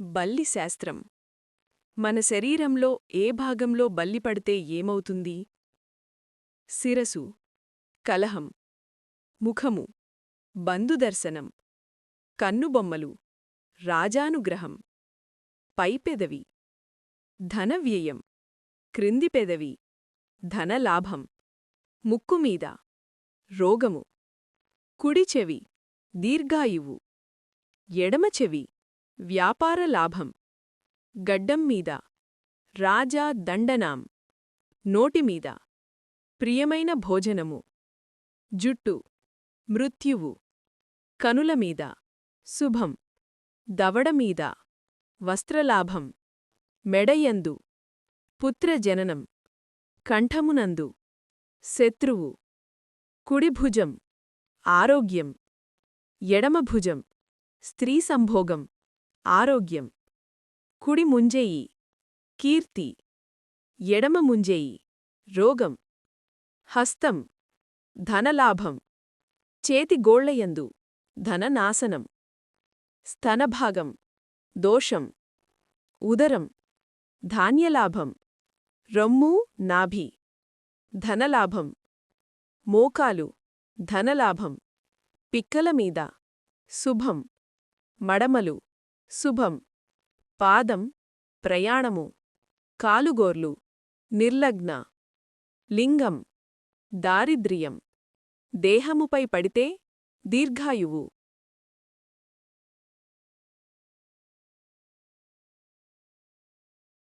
బల్లి శాస్త్రం. మన శరీరంలో ఏ భాగంలో బల్లి పడితే ఏమవుతుంది? శిరసు. కలహం. ముఖము. బంధుదర్శనం కన్నుబొమ్మలు రాజానుగ్రహం. పైపెదవి ధనవ్యయం క్రింది పెదవి. ధనలాభం ముక్కుమీద రోగము. కుడిచెవి దీర్ఘాయువు. ఎడమచెవి వ్యాపార లాభం. గడ్డం మీద. రాజా దండనాం. నోటిమీద ప్రియమైన భోజనము. జుట్టు. మృత్యువు. కనులమీద శుభం. దవడమీద వస్త్రలాభం. మెడయందు. పుత్రజననం. కంఠమునందు. శత్రువు. కుడిభుజం. ఆరోగ్యం. ఎడమభుజం. స్త్రీ సంభోగం. ఆరోగ్యం. కుడి ముంజేయి. కీర్తి. ఎడమ ముంజేయి. రోగం. హస్తం. ధనలాభం. చేతి గోళ్ళయందు. ధననాశనం. స్తనభాగం. దోషం. ఉదరం. ధాన్యలాభం. రొమ్ము నాభి. ధనలాభం. మోకాలు. ధనలాభం. పిక్కలమీద శుభం. మడమలు. శుభం పాదం ప్రయాణము కాలుగోర్లు నిర్లగ్న లింగం దారిద్ర్యం దేహముపై పడితే దీర్ఘాయువు.